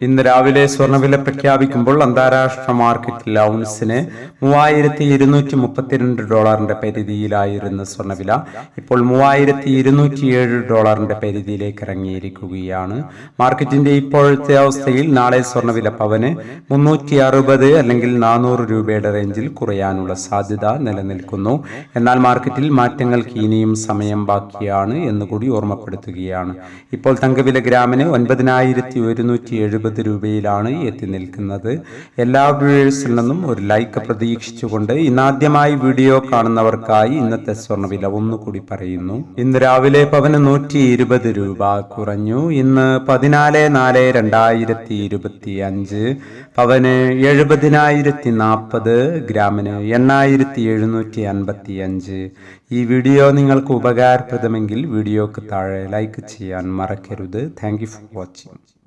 ഇന്ന് രാവിലെ സ്വർണവില പ്രഖ്യാപിക്കുമ്പോൾ അന്താരാഷ്ട്ര മാർക്കറ്റിൽ ഔൺസിന് മൂവായിരത്തി ഇരുന്നൂറ്റി മുപ്പത്തിരണ്ട് ഡോളറിന്റെ പരിധിയിലായിരുന്ന സ്വർണവില ഇപ്പോൾ മൂവായിരത്തി ഇരുന്നൂറ്റിയേഴ് ഡോളറിന്റെ പരിധിയിലേക്ക് ഇറങ്ങിയിരിക്കുകയാണ്. മാർക്കറ്റിന്റെ ഇപ്പോഴത്തെ അവസ്ഥയിൽ നാളെ സ്വർണവില പവന് മുന്നൂറ്റി അറുപത് അല്ലെങ്കിൽ നാനൂറ് രൂപയുടെ റേഞ്ചിൽ കുറയാനുള്ള സാധ്യത നിലനിൽക്കുന്നു. എന്നാൽ മാർക്കറ്റിൽ മാറ്റങ്ങൾക്ക് ഇനിയും സമയം ബാക്കിയാണ് എന്നുകൂടി ഓർമ്മപ്പെടുത്തുകയാണ്. ഇപ്പോൾ തങ്കവില ഗ്രാമിന് ഒൻപതിനായിരത്തി ഒരുന്നൂറ്റി എഴുപത് രൂപയിലാണ് എത്തി നിൽക്കുന്നത് എല്ലാ വ്യൂവേഴ്സിൽ നിന്നും ഒരു ലൈക്ക് പ്രതീക്ഷിച്ചുകൊണ്ട് ഇന്നാദ്യമായി വീഡിയോ കാണുന്നവർക്കായി ഇന്നത്തെ സ്വർണവില ഒന്നുകൂടി പറയുന്നു. ഇന്ന് രാവിലെ പവന് നൂറ്റി ഇരുപത് രൂപ കുറഞ്ഞു. ഇന്ന് പതിനാല് നാല് രണ്ടായിരത്തി ഇരുപത്തി അഞ്ച് പവന് എഴുപതിനായിരത്തി നാൽപ്പത് ഗ്രാമിന് എണ്ണായിരത്തി എഴുന്നൂറ്റി അൻപത്തി അഞ്ച് ഈ വീഡിയോ നിങ്ങൾക്ക് ഉപകാരപ്രദമെങ്കിൽ വീഡിയോക്ക് താഴെ ലൈക്ക് ചെയ്യാൻ മറക്കരുത്. Thank for watching.